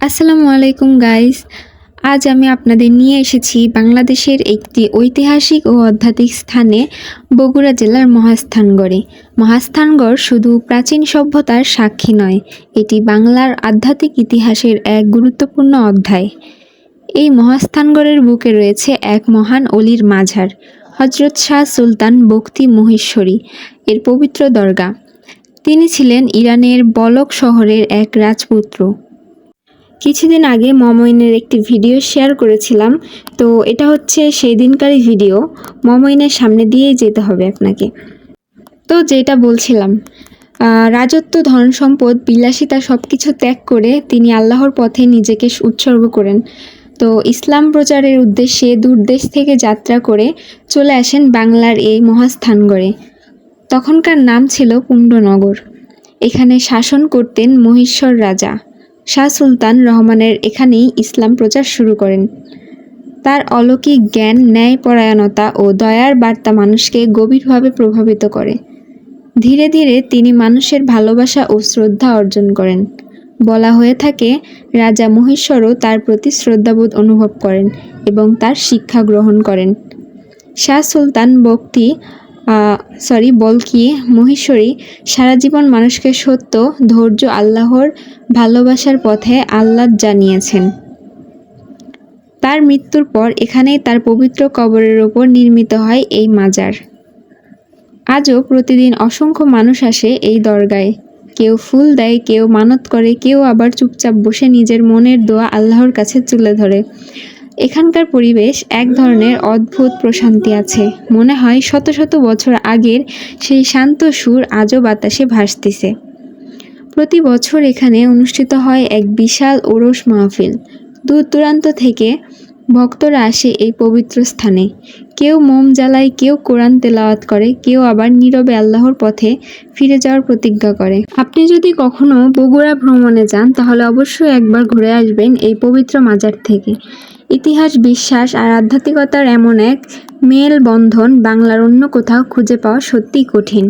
আসসালামু আলাইকুম গাইস আজ আমি আপনাদের নিয়ে এসেছি বাংলাদেশের একটি ঐতিহাসিক ও আধ্যাত্মিক স্থানে বগুড়া জেলার মহাস্থানগড়ে। মহাস্থানগড় শুধু প্রাচীন সভ্যতার সাক্ষী নয়, এটি বাংলার আধ্যাত্মিক ইতিহাসের এক গুরুত্বপূর্ণ অধ্যায়। এই মহাস্থানগড়ের বুকে রয়েছে এক মহান অলির মাঝার হজরত শাহ সুলতান বক্তি মহেশ্বরী, এর পবিত্র দরগা। তিনি ছিলেন ইরানের বলক শহরের এক রাজপুত্র। কিছুদিন আগে মমইনের একটি ভিডিও শেয়ার করেছিলাম। তো এটা হচ্ছে সেই দিনকারই ভিডিও। মমইনের সামনে দিয়েই যেতে হবে আপনাকে। তো যেটা বলছিলাম রাজত্ব, ধন সম্পদ, বিলাসিতা সব কিছু ত্যাগ করে তিনি আল্লাহর পথে নিজেকে উৎসর্গ করেন। তো ইসলাম প্রচারের উদ্দেশ্যে দূরদেশ থেকে যাত্রা করে চলে আসেন বাংলার এই মহাস্থানগড়ে তখনকার নাম ছিল পুণ্ডনগর এখানে শাসন করতেন মহিশ্বর রাজা। শাহ সুলতান রহমানের এখানেই ইসলাম প্রচার শুরু করেন। তার অলৌকিক জ্ঞান, ন্যায়পরায়ণতা ও দয়ার বার্তা মানুষকে গভীরভাবে প্রভাবিত করে। ধীরে ধীরে তিনি মানুষের ভালোবাসা ও শ্রদ্ধা অর্জন করেন। বলা হয়ে থাকে, রাজা মহেশ্বরও তার প্রতি শ্রদ্ধাবোধ অনুভব করেন এবং তার শিক্ষা গ্রহণ করেন। শাহ সুলতান বক্তি সরি বলকি মহেশ্বরী, সারা জীবন মানুষকে সত্য, ধৈর্য, আল্লাহর ভালোবাসার পথে আহ্লাদ জানিয়েছেন। তার মৃত্যুর পর এখানেই তার পবিত্র কবরের ওপর নির্মিত হয় এই মাজার। আজও প্রতিদিন অসংখ্য মানুষ আসে এই দরগায়। কেউ ফুল দেয়, কেউ মানত করে, কেউ আবার চুপচাপ বসে নিজের মনের দোয়া আল্লাহর কাছে তুলে ধরে। এখানকার পরিবেশ এক ধরনের অদ্ভুত প্রশান্তি আছে। মনে হয় শত শত বছর আগের সেই শান্ত সুর আজও বাতাসে ভাসতেছে। প্রতি বছর এখানে অনুষ্ঠিত হয় এক বিশাল ওরস মাহফিল। দূর দূরান্ত থেকে ভক্তরা আসে এই পবিত্র স্থানে। কেউ মোম জ্বালায়, কেউ কোরআন তেলাওয়াত করে, কেউ আবার নীরবে আল্লাহর পথে ফিরে যাওয়ার প্রতিজ্ঞা করে। আপনি যদি কখনো বগুড়া ভ্রমণে যান, তাহলে অবশ্যই একবার ঘুরে আসবেন এই পবিত্র মাজার থেকে। ইতিহাস, বিশ্বাস আর আধ্যাত্মিকতার এমন এক মেল বন্ধন বাংলার অন্য কোথাও খুঁজে পাওয়া সত্যিই কঠিন।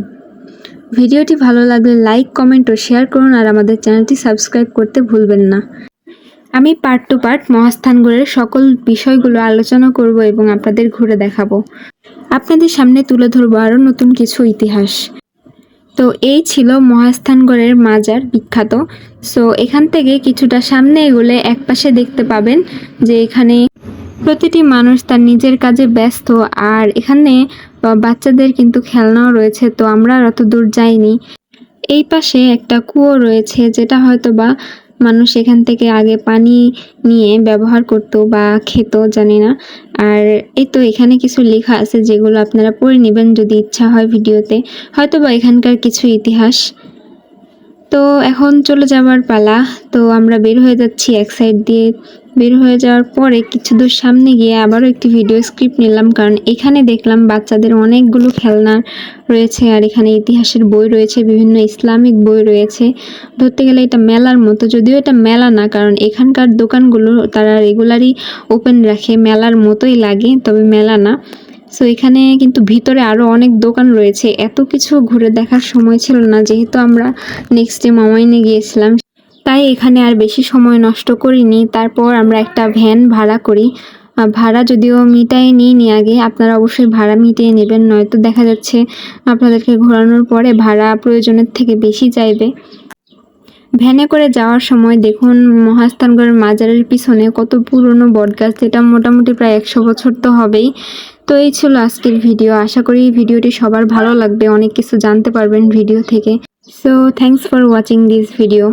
ভিডিওটি ভালো লাগলে লাইক, কমেন্ট ও শেয়ার করুন আর আমাদের চ্যানেলটি সাবস্ক্রাইব করতে ভুলবেন না। আমি পার্ট টু পার্ট মহাস্থানগড়ের সকল বিষয়গুলো আলোচনা করব এবং আপনাদের ঘুরে দেখাবো। আপনাদের সামনে তুলে ধরবো আরও নতুন কিছু ইতিহাস। তো এই ছিল মহাস্থানগড়ের মাজার, বিখ্যাত। সো এখান থেকে কিছুটা সামনে এগোলে একপাশে দেখতে পাবেন যে এখানে প্রতিটি মানুষ তার নিজের কাজে ব্যস্ত আর এখানে বাচ্চাদের কিন্তু খেলনাও রয়েছে, তো আমরা অত দূর যাইনি। এই পাশে একটা কুয়ো রয়েছে, যেটা হয়তো বা মানুষ এখান থেকে আগে পানি নিয়ে ব্যবহার করত বা খেত, জানি না। আর এই তো এখানে কিছু লেখা আছে যেগুলো আপনারা পড়ে নেবেন যদি ইচ্ছা হয় ভিডিওতে। হয়তো বা এখানকার কিছু ইতিহাস। তো এখন চলে যাওয়ার পালা। তো আমরা বের হয়ে যাচ্ছি এক সাইড দিয়ে। বের হয়ে যাওয়ার পরে কিছু দূর সামনে গিয়ে আবারও একটি ভিডিও স্ক্রিপ্ট নিলাম। কারণ এখানে দেখলাম বাচ্চাদের অনেকগুলো খেলনা রয়েছে আর এখানে ইতিহাসের বই রয়েছে, বিভিন্ন ইসলামিক বই রয়েছে। ধরতে গেলে এটা মেলার মতো, যদিও এটা মেলা না, কারণ এখানকার দোকানগুলো তারা রেগুলারই ওপেন রাখে, মেলার মতোই লাগে, তবে মেলা না। সো এখানে কিন্তু ভিতরে আরও অনেক দোকান রয়েছে। এত কিছু ঘুরে দেখার সময় ছিল না, যেহেতু আমরা নেক্সট ডে মামাইনে গিয়েছিলাম। তাই এখানে আর বেশি সময় নষ্ট করিনি। তারপর আমরা একটা ভ্যান ভাড়া করি। ভাড়া যদিও মিটাই নিই আগে, আপনারা অবশ্যই ভাড়া মিটিয়ে নেবেন, নয়তো দেখা যাচ্ছে আপনাদেরকে ঘোরানোর পরে ভাড়া প্রয়োজনের থেকে বেশি চাইবে। ভ্যানে করে যাওয়ার সময় দেখুন মহাস্থানগড়ের মাজারের পিছনে কত পুরনো বটগাছ, যেটা মোটামুটি প্রায় একশো বছর তো হবেই। তো এই ছিল আজকের ভিডিও। আশা করি ভিডিওটি সবার ভালো লাগবে। অনেক কিছু জানতে পারবেন ভিডিও থেকে। So thanks for watching this video